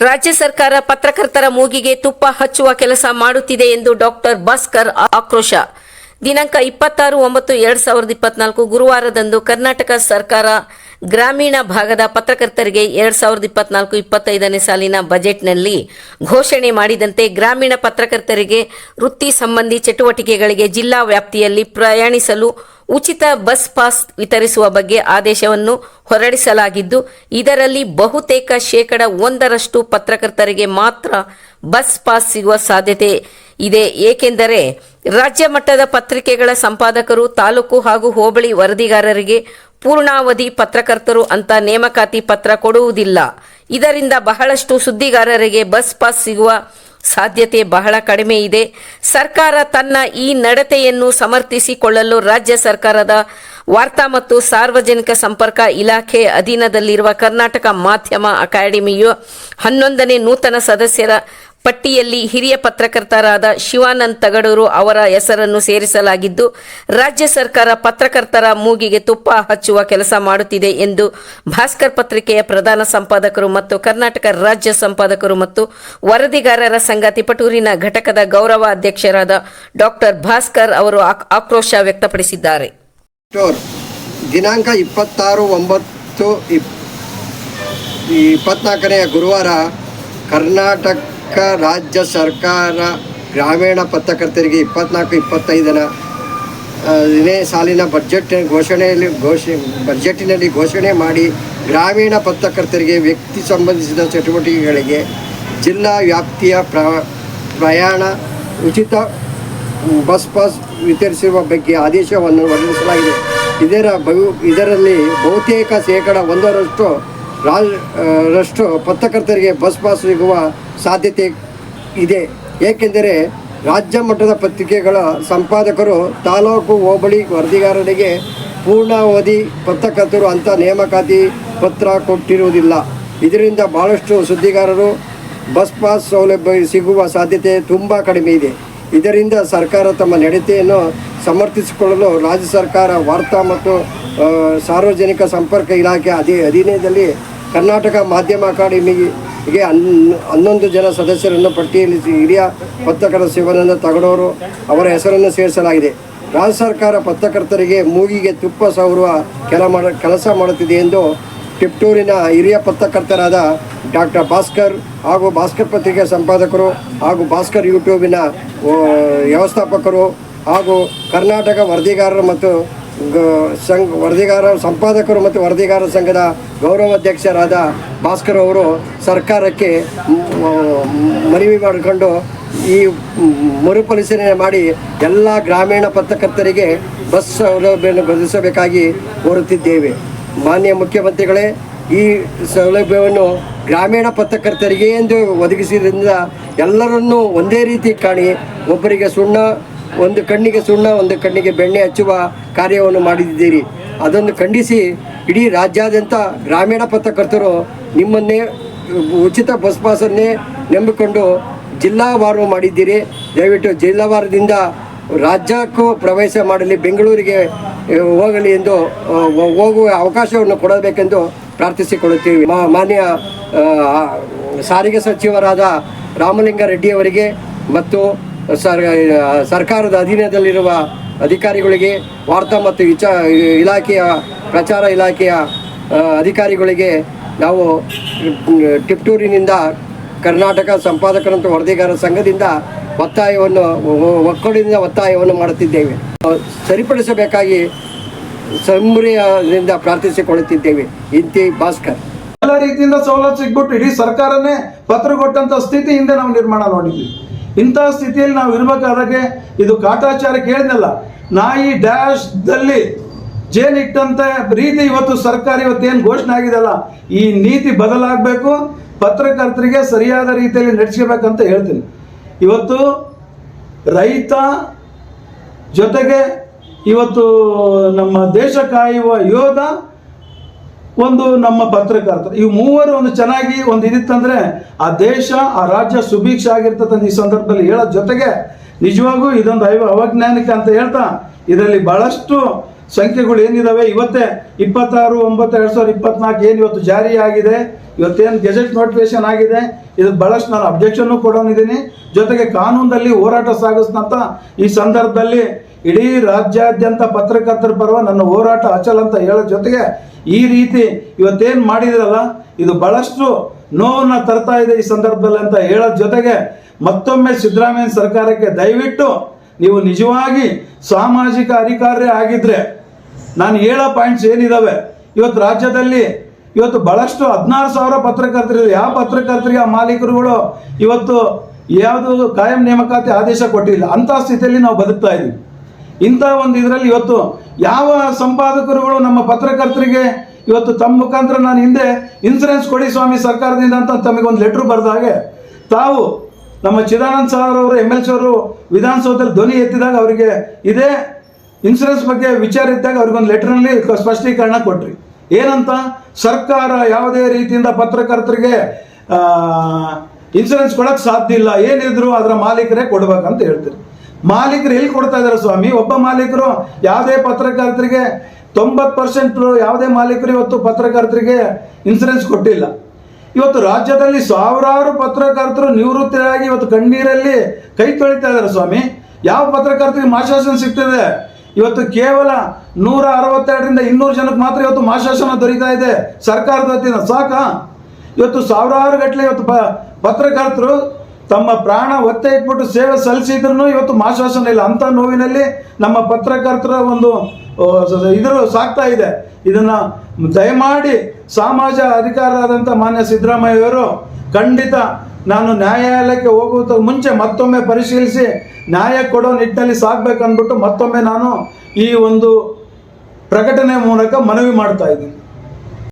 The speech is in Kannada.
ರಾಜ್ಯ ಸರ್ಕಾರ ಪತ್ರಕರ್ತರ ಮೂಗಿಗೆ ತುಪ್ಪ ಹಚ್ಚುವ ಕೆಲಸ ಮಾಡುತ್ತಿದೆ ಎಂದು ಡಾಕ್ಟರ್ ಭಾಸ್ಕರ್ ಆಕ್ರೋಶ. ದಿನಾಂಕ ಇಪ್ಪತ್ತಾರು ಒಂಬತ್ತು ಎರಡ್ ಸಾವಿರದ ಇಪ್ಪತ್ನಾಲ್ಕು ಗುರುವಾರದಂದು ಕರ್ನಾಟಕ ಸರ್ಕಾರ ಗ್ರಾಮೀಣ ಭಾಗದ ಪತ್ರಕರ್ತರಿಗೆ ಎರಡ್ ಸಾವಿರದ ಇಪ್ಪತ್ನಾಲ್ಕು ಇಪ್ಪತ್ತೈದನೇ ಸಾಲಿನ ಬಜೆಟ್ನಲ್ಲಿ ಘೋಷಣೆ ಮಾಡಿದಂತೆ ಗ್ರಾಮೀಣ ಪತ್ರಕರ್ತರಿಗೆ ವೃತ್ತಿ ಸಂಬಂಧಿ ಚಟುವಟಿಕೆಗಳಿಗೆ ಜಿಲ್ಲಾ ವ್ಯಾಪ್ತಿಯಲ್ಲಿ ಪ್ರಯಾಣಿಸಲು ಉಚಿತ ಬಸ್ ಪಾಸ್ ವಿತರಿಸುವ ಬಗ್ಗೆ ಆದೇಶವನ್ನು ಹೊರಡಿಸಲಾಗಿದ್ದು, ಇದರಲ್ಲಿ ಬಹುತೇಕ ಶೇಕಡ ಒಂದರಷ್ಟು ಪತ್ರಕರ್ತರಿಗೆ ಮಾತ್ರ ಬಸ್ ಪಾಸ್ ಸಿಗುವ ಸಾಧ್ಯತೆ ಇದೆ. ಏಕೆಂದರೆ, ರಾಜ್ಯ ಮಟ್ಟದ ಪತ್ರಿಕೆಗಳ ಸಂಪಾದಕರು, ತಾಲೂಕು ಹಾಗೂ ಹೋಬಳಿ ವರದಿಗಾರರಿಗೆ ಪೂರ್ಣಾವಧಿ ಪತ್ರಕರ್ತರು ಅಂತ ನೇಮಕಾತಿ ಪತ್ರ ಕೊಡುವುದಿಲ್ಲ. ಇದರಿಂದ ಬಹಳಷ್ಟು ಸುದ್ದಿಗಾರರಿಗೆ ಬಸ್ ಪಾಸ್ ಸಿಗುವ ಸಾಧ್ಯತೆ ಬಹಳ ಕಡಿಮೆ ಇದೆ. ಸರ್ಕಾರ ತನ್ನ ಈ ನಡತೆಯನ್ನು ಸಮರ್ಥಿಸಿಕೊಳ್ಳಲು ರಾಜ್ಯ ಸರ್ಕಾರದ ವಾರ್ತಾ ಮತ್ತು ಸಾರ್ವಜನಿಕ ಸಂಪರ್ಕ ಇಲಾಖೆ ಅಧೀನದಲ್ಲಿರುವ ಕರ್ನಾಟಕ ಮಾಧ್ಯಮ ಅಕಾಡೆಮಿಯು ಹನ್ನೊಂದನೇ ನೂತನ ಸದಸ್ಯರ ಪಟ್ಟಿಯಲ್ಲಿ ಹಿರಿಯ ಪತ್ರಕರ್ತರಾದ ಶಿವಾನಂದ್ ತಗಡೂರು ಅವರ ಹೆಸರನ್ನು ಸೇರಿಸಲಾಗಿದ್ದು, ರಾಜ್ಯ ಸರ್ಕಾರ ಪತ್ರಕರ್ತರ ಮೂಗಿಗೆ ತುಪ್ಪ ಹಚ್ಚುವ ಕೆಲಸ ಮಾಡುತ್ತಿದೆ ಎಂದು ಭಾಸ್ಕರ್ ಪತ್ರಿಕೆಯ ಪ್ರಧಾನ ಸಂಪಾದಕರು ಮತ್ತು ಕರ್ನಾಟಕ ರಾಜ್ಯ ಸಂಪಾದಕರು ಮತ್ತು ವರದಿಗಾರರ ಸಂಘ ತಿಪಟೂರಿನ ಘಟಕದ ಗೌರವ ಅಧ್ಯಕ್ಷರಾದ ಡಾಕ್ಟರ್ ಭಾಸ್ಕರ್ ಅವರು ಆಕ್- ಆಕ್ರೋಶ ವ್ಯಕ್ತಪಡಿಸಿದ್ದಾರೆ. ದಿನಾಂಕ ಇಪ್ಪತ್ತಾರು ಒಂಬತ್ತು ಇಪ್ಪತ್ನಾಲ್ಕನೆಯ ಗುರುವಾರ ಕರ್ನಾಟಕ ರಾಜ್ಯ ಸರ್ಕಾರ ಗ್ರಾಮೀಣ ಪತ್ರಕರ್ತರಿಗೆ ಇಪ್ಪತ್ನಾಲ್ಕು, ಇಪ್ಪತ್ತೈದನ ಇದೇ ಸಾಲಿನ ಬಜೆಟ್ ಘೋಷಣೆಯಲ್ಲಿ ಘೋಷಣೆ ಬಜೆಟ್ಟಿನಲ್ಲಿ ಘೋಷಣೆ ಮಾಡಿ ಗ್ರಾಮೀಣ ಪತ್ರಕರ್ತರಿಗೆ ವ್ಯಕ್ತಿ ಸಂಬಂಧಿಸಿದ ಚಟುವಟಿಕೆಗಳಿಗೆ ಜಿಲ್ಲಾ ವ್ಯಾಪ್ತಿಯ ಪ್ರ, ಪ್ರಯಾಣ ಉಚಿತ ಬಸ್ ಪಾಸ್ ವಿತರಿಸಿರುವ ಬಗ್ಗೆ ಆದೇಶವನ್ನು ಹೊರಡಿಸಲಾಗಿದೆ. ಇದರ ಬಹು ಇದರಲ್ಲಿ ಬಹುತೇಕ ಶೇಕಡ ಒಂದರಷ್ಟು ರಷ್ಟು ಪತ್ರಕರ್ತರಿಗೆ ಬಸ್ ಪಾಸ್ ಸಿಗುವ ಸಾಧ್ಯತೆ ಇದೆ. ಏಕೆಂದರೆ ರಾಜ್ಯ ಮಟ್ಟದ ಪತ್ರಿಕೆಗಳ ಸಂಪಾದಕರು ತಾಲೂಕು ಹೋಬಳಿ ವರದಿಗಾರರಿಗೆ ಪೂರ್ಣಾವಧಿ ಪತ್ರಕರ್ತರು ಅಂಥ ನೇಮಕಾತಿ ಪತ್ರ ಕೊಟ್ಟಿರುವುದಿಲ್ಲ. ಇದರಿಂದ ಭಾಳಷ್ಟು ಸುದ್ದಿಗಾರರು ಬಸ್ ಪಾಸ್ ಸೌಲಭ್ಯ ಸಿಗುವ ಸಾಧ್ಯತೆ ತುಂಬ ಕಡಿಮೆ ಇದೆ. ಇದರಿಂದ ಸರ್ಕಾರ ತಮ್ಮ ನಡತೆಯನ್ನು ಸಮರ್ಥಿಸಿಕೊಳ್ಳಲು ರಾಜ್ಯ ಸರ್ಕಾರ ವಾರ್ತಾ ಮತ್ತು ಸಾರ್ವಜನಿಕ ಸಂಪರ್ಕ ಇಲಾಖೆ ಅಧಿ ಅಧೀನದಲ್ಲಿ ಕರ್ನಾಟಕ ಮಾಧ್ಯಮ ಅಕಾಡೆಮಿಗೆ ಹನ್, ಹನ್ನೊಂದು ಜನ ಸದಸ್ಯರನ್ನು ಪಟ್ಟಿಯಲ್ಲಿ ಹಿರಿಯ ಪತ್ರಕರ್ತ ಶಿವಾನಂದ ತಗಡೋರು ಅವರ ಹೆಸರನ್ನು ಸೇರಿಸಲಾಗಿದೆ. ರಾಜ್ಯ ಸರ್ಕಾರ ಪತ್ರಕರ್ತರಿಗೆ ಮೂಗಿಗೆ ತುಪ್ಪ ಸವರುವ ಕೆಲ ಮಾಡ, ಕೆಲಸ ಮಾಡುತ್ತಿದೆ ಎಂದು ಟಿಪ್ಟೂರಿನ ಹಿರಿಯ ಪತ್ರಕರ್ತರಾದ ಡಾಕ್ಟರ್ ಭಾಸ್ಕರ್ ಹಾಗೂ ಭಾಸ್ಕರ್ ಪತ್ರಿಕೆ ಸಂಪಾದಕರು ಹಾಗೂ ಭಾಸ್ಕರ್ ಯೂಟ್ಯೂಬಿನ ವ್ಯವಸ್ಥಾಪಕರು ಹಾಗೂ ಕರ್ನಾಟಕ ವರದಿಗಾರರು ಮತ್ತು ಸಂಘ, ವರದಿಗಾರ ಸಂಪಾದಕರು ಮತ್ತು ವರದಿಗಾರರ ಸಂಘದ ಗೌರವಾಧ್ಯಕ್ಷರಾದ ಭಾಸ್ಕರ್ ಅವರು ಸರ್ಕಾರಕ್ಕೆ ಮನವಿ ಮಾಡಿಕೊಂಡು ಈ ಮರುಪರಿಶೀಲನೆ ಮಾಡಿ ಎಲ್ಲ ಗ್ರಾಮೀಣ ಪತ್ರಕರ್ತರಿಗೆ ಬಸ್ ಸೌಲಭ್ಯವನ್ನು ಒದಗಿಸಬೇಕಾಗಿ ಕೋರುತ್ತಿದ್ದೇವೆ. ಮಾನ್ಯ ಮುಖ್ಯಮಂತ್ರಿಗಳೇ, ಈ ಸೌಲಭ್ಯವನ್ನು ಗ್ರಾಮೀಣ ಪತ್ರಕರ್ತರಿಗೆ ಎಂದು ಒದಗಿಸಿದ್ರಿಂದ ಎಲ್ಲರನ್ನೂ ಒಂದೇ ರೀತಿ ಕಾಣಿ, ಒಬ್ಬರಿಗೆ ಸುಣ್ಣ, ಒಂದು ಕಣ್ಣಿಗೆ ಸುಣ್ಣ, ಒಂದು ಕಣ್ಣಿಗೆ ಬೆಣ್ಣೆ ಹಚ್ಚುವ ಕಾರ್ಯವನ್ನು ಮಾಡಿದ್ದೀರಿ. ಅದನ್ನು ಖಂಡಿಸಿ, ಇಡೀ ರಾಜ್ಯಾದ್ಯಂತ ಗ್ರಾಮೀಣ ಪತ್ರಕರ್ತರು ನಿಮ್ಮನ್ನೇ, ಉಚಿತ ಬಸ್ ಪಾಸನ್ನೇ ನಂಬಿಕೊಂಡು ಜಿಲ್ಲಾವಾರು ಮಾಡಿದ್ದೀರಿ. ದಯವಿಟ್ಟು ಜಿಲ್ಲಾವಾರದಿಂದ ರಾಜ್ಯಕ್ಕೂ ಪ್ರವೇಶ ಮಾಡಲಿ, ಬೆಂಗಳೂರಿಗೆ ಹೋಗಲಿ ಎಂದು ಹೋಗುವ ಅವಕಾಶವನ್ನು ಕೊಡಬೇಕೆಂದು ಪ್ರಾರ್ಥಿಸಿಕೊಳ್ಳುತ್ತೀವಿ. ಮಾನ್ಯ ಸಾರಿಗೆ ಸಚಿವರಾದ ರಾಮಲಿಂಗಾರೆಡ್ಡಿಯವರಿಗೆ ಮತ್ತು ಸರ್ ಸರ್ಕಾರದ ಅಧೀನದಲ್ಲಿರುವ ಅಧಿಕಾರಿಗಳಿಗೆ, ವಾರ್ತಾ ಮತ್ತು ವಿಚ ಇಲಾಖೆಯ, ಪ್ರಚಾರ ಇಲಾಖೆಯ ಅಧಿಕಾರಿಗಳಿಗೆ ನಾವು ಟಿಪ್ಟೂರಿನಿಂದ ಕರ್ನಾಟಕ ಸಂಪಾದಕರಂತ ವರದಿಗಾರ ಸಂಘದಿಂದ ಒತ್ತಾಯವನ್ನು ಒಕ್ಕಡಿನಿಂದ ಒತ್ತಾಯವನ್ನು ಮಾಡುತ್ತಿದ್ದೇವೆ. ಸರಿಪಡಿಸಬೇಕಾಗಿ ಸಂಭ್ರಮದಿಂದ ಪ್ರಾರ್ಥಿಸಿಕೊಳ್ಳುತ್ತಿದ್ದೇವೆ. ಇಂತಿ ಭಾಸ್ಕರ್. ಎಲ್ಲ ರೀತಿಯಿಂದ ಸವಲತ್ತು ಸಿಗ್ಬಿಟ್ಟು ಇಡೀ ಸರ್ಕಾರನೇ ಪತ್ರ ಕೊಟ್ಟಂತ ಸ್ಥಿತಿ ಹಿಂದೆ ನಾವು ನಿರ್ಮಾಣ ನೋಡಿದ್ವಿ ಇಂತಹ ಸ್ಥಿತಿಯಲ್ಲಿ ನಾವು ಇರ್ಬೇಕಾದಾಗೆ ಇದು ಕಾಟಾಚಾರ ಕೇಳಿದಲ್ಲ ನಾಯಿ ಡ್ಯಾಶ್ ದಲ್ಲಿ ಜೇನಿಟ್ಟಂತ ರೀತಿ ಇವತ್ತು ಸರ್ಕಾರ ಇವತ್ತು ಏನು ಘೋಷಣೆ ಆಗಿದೆಲ್ಲ ಈ ನೀತಿ ಬದಲಾಗಬೇಕು, ಪತ್ರಕರ್ತರಿಗೆ ಸರಿಯಾದ ರೀತಿಯಲ್ಲಿ ನಡೆಸ್ಕೋಬೇಕಂತ ಹೇಳ್ತೀನಿ. ಇವತ್ತು ರೈತ ಜೊತೆಗೆ ಇವತ್ತು ನಮ್ಮ ದೇಶ ಕಾಯುವ ಯೋಧ ಒಂದು ನಮ್ಮ ಪತ್ರಕರ್ತರು. ಇವು ಮೂವರು ಒಂದು ಚೆನ್ನಾಗಿ ಒಂದು ಇದಿತ್ತಂದ್ರೆ ಆ ದೇಶ, ಆ ರಾಜ್ಯ ಸುಭಿಕ್ಷ ಆಗಿರ್ತದೆ ಈ ಸಂದರ್ಭದಲ್ಲಿ ಹೇಳೋ ಜೊತೆಗೆ ನಿಜವಾಗೂ ಇದೊಂದು ಐವ ಅವಜ್ಞಾನಿಕ ಅಂತ ಹೇಳ್ತಾ ಇದರಲ್ಲಿ ಬಹಳಷ್ಟು ಸಂಖ್ಯೆಗಳು ಏನಿದಾವೆ? ಇವತ್ತೇ ಇಪ್ಪತ್ತಾರು, ಒಂಬತ್ತು, ಎರಡು ಸಾವಿರದ ಇಪ್ಪತ್ನಾಲ್ಕು ಏನು ಇವತ್ತು ಜಾರಿ ಆಗಿದೆ ಇವತ್ತೇನು ಗೆಜೆಟ್ ನೋಟಿಫಿಕೇಶನ್ ಆಗಿದೆ? ಇದಕ್ಕೆ ಬಹಳಷ್ಟು ನಾನು ಅಬ್ಜೆಕ್ಷನ್ ಕೊಡೋನಿದ್ದೀನಿ. ಜೊತೆಗೆ ಕಾನೂನಲ್ಲಿ ಹೋರಾಟ ಸಾಗಿಸ್ದಂಥ ಈ ಸಂದರ್ಭದಲ್ಲಿ ಇಡೀ ರಾಜ್ಯಾದ್ಯಂತ ಪತ್ರಕರ್ತರ ಪರವ ನನ್ನ ಹೋರಾಟ ಅಚಲ ಅಂತ ಹೇಳೋ ಜೊತೆಗೆ ಈ ರೀತಿ ಇವತ್ತೇನು ಮಾಡಿದ್ರಲ್ಲ, ಇದು ಬಹಳಷ್ಟು ನೋವನ್ನ ತರ್ತಾ ಇದೆ ಈ ಸಂದರ್ಭದಲ್ಲಿ ಅಂತ ಹೇಳೋ ಜೊತೆಗೆ ಮತ್ತೊಮ್ಮೆ ಸಿದ್ದರಾಮಯ್ಯ ಸರ್ಕಾರಕ್ಕೆ ದಯವಿಟ್ಟು ನೀವು ನಿಜವಾಗಿ ಸಾಮಾಜಿಕ ಅಧಿಕಾರಿ ಆಗಿದ್ರೆ ನಾನು ಹೇಳೋ ಪಾಯಿಂಟ್ಸ್ ಏನಿದಾವೆ? ಇವತ್ತು ರಾಜ್ಯದಲ್ಲಿ ಇವತ್ತು ಬಹಳಷ್ಟು ಹದಿನಾರು ಸಾವಿರ ಪತ್ರಕರ್ತರು ಯಾವ ಪತ್ರಕರ್ತರಿಗೆ ಆ ಮಾಲೀಕರುಗಳು ಇವತ್ತು ಯಾವುದು ಕಾಯಂ ನೇಮಕಾತಿ ಆದೇಶ ಕೊಟ್ಟಿಲ್ಲ? ಅಂತ ಸ್ಥಿತಿಯಲ್ಲಿ ನಾವು ಬದುಕ್ತಾ ಇದ್ದೀವಿ. ಇಂಥ ಒಂದು ಇದರಲ್ಲಿ ಇವತ್ತು ಯಾವ ಸಂಪಾದಕರುಗಳು ನಮ್ಮ ಪತ್ರಕರ್ತರಿಗೆ ಇವತ್ತು ತಮ್ಮ ಮುಖಾಂತರ ನಾನು ಹಿಂದೆ ಇನ್ಸೂರೆನ್ಸ್ ಕೊಡಿ ಸ್ವಾಮಿ ಸರ್ಕಾರದಿಂದ ಅಂತ ತಮಗೆ ಒಂದು ಲೆಟ್ರ್ ಬರೆದ ಹಾಗೆ, ತಾವು ನಮ್ಮ ಚಿದಾನಂದ್ ಸಾರ್ ಅವರು ಎಂ ಎಲ್ ಸಿ ಅವರು ವಿಧಾನಸೌಧದಲ್ಲಿ ಧ್ವನಿ ಎತ್ತಿದಾಗ ಅವರಿಗೆ ಇದೇ ಇನ್ಸೂರೆನ್ಸ್ ಬಗ್ಗೆ ವಿಚಾರ ಇದ್ದಾಗ ಅವ್ರಿಗೊಂದು ಲೆಟರ್ನಲ್ಲಿ ಸ್ಪಷ್ಟೀಕರಣ ಕೊಟ್ರಿ. ಏನಂತ? ಸರ್ಕಾರ ಯಾವುದೇ ರೀತಿಯಿಂದ ಪತ್ರಕರ್ತರಿಗೆ ಇನ್ಸೂರೆನ್ಸ್ ಕೊಡಕ್ಕೆ ಸಾಧ್ಯ ಇಲ್ಲ. ಏನಿದ್ರು ಅದರ ಮಾಲೀಕರೇ ಕೊಡ್ಬೇಕಂತ ಹೇಳ್ತೀರಿ ಮಾಲೀಕರು ಎಲ್ಲಿ ಕೊಡ್ತಾ ಇದ್ದಾರೆ ಸ್ವಾಮಿ? ಒಬ್ಬ ಮಾಲೀಕರು ಯಾವುದೇ ಪತ್ರಕರ್ತರಿಗೆ ತೊಂಬತ್ತು ಪರ್ಸೆಂಟ್ ಯಾವುದೇ ಮಾಲೀಕರು ಇವತ್ತು ಪತ್ರಕರ್ತರಿಗೆ ಇನ್ಸೂರೆನ್ಸ್ ಕೊಟ್ಟಿಲ್ಲ. ಇವತ್ತು ರಾಜ್ಯದಲ್ಲಿ ಸಾವಿರಾರು ಪತ್ರಕರ್ತರು ನಿವೃತ್ತರಾಗಿ ಇವತ್ತು ಕಣ್ಣೀರಲ್ಲಿ ಕೈ ತೊಳಿತಾ ಇದ್ದಾರೆ ಸ್ವಾಮಿ. ಯಾವ ಪತ್ರಕರ್ತರಿಗೆ ಮಾಶಾಸನ ಸಿಗ್ತದೆ? ಇವತ್ತು ಕೇವಲ ನೂರ ಅರವತ್ತೆರಡರಿಂದ ಇನ್ನೂರು ಜನಕ್ಕೆ ಮಾತ್ರ ಇವತ್ತು ಮಾಶಾಸನ ದೊರೀತಾ ಇದೆ. ಸರ್ಕಾರದ ವತಿಯಿಂದ ಸಾಕಾ? ಇವತ್ತು ಸಾವಿರಾರು ಗಟ್ಟಲೆ ಇವತ್ತು ಪತ್ರಕರ್ತರು ತಮ್ಮ ಪ್ರಾಣ ಒತ್ತೆ ಇಟ್ಬಿಟ್ಟು ಸೇವೆ ಸಲ್ಲಿಸಿದ್ರು ಇವತ್ತು ಮಾಶಾಸನ ಇಲ್ಲ. ಅಂತ ನೋವಿನಲ್ಲಿ ನಮ್ಮ ಪತ್ರಕರ್ತರ ಒಂದು ಇದ್ರು ಸಾಕ್ತಾ ಇದೆ. ಇದನ್ನ ದಯಮಾಡಿ ಸಮಾಜ ಅಧಿಕಾರರಾದಂಥ ಮಾನ್ಯ ಸಿದ್ದರಾಮಯ್ಯವರು ಖಂಡಿತ ನಾನು ನ್ಯಾಯಾಲಯಕ್ಕೆ ಹೋಗುವುದಕ್ಕೆ ಮುಂಚೆ ಮತ್ತೊಮ್ಮೆ ಪರಿಶೀಲಿಸಿ ನ್ಯಾಯ ಕೊಡೋ ನಿಟ್ಟಿನಲ್ಲಿ ಸಾಕ್ಬೇಕಂದ್ಬಿಟ್ಟು ಮತ್ತೊಮ್ಮೆ ನಾನು ಈ ಒಂದು ಪ್ರಕಟಣೆ ಮೂಲಕ ಮನವಿ ಮಾಡ್ತಾ ಇದ್ದೀನಿ.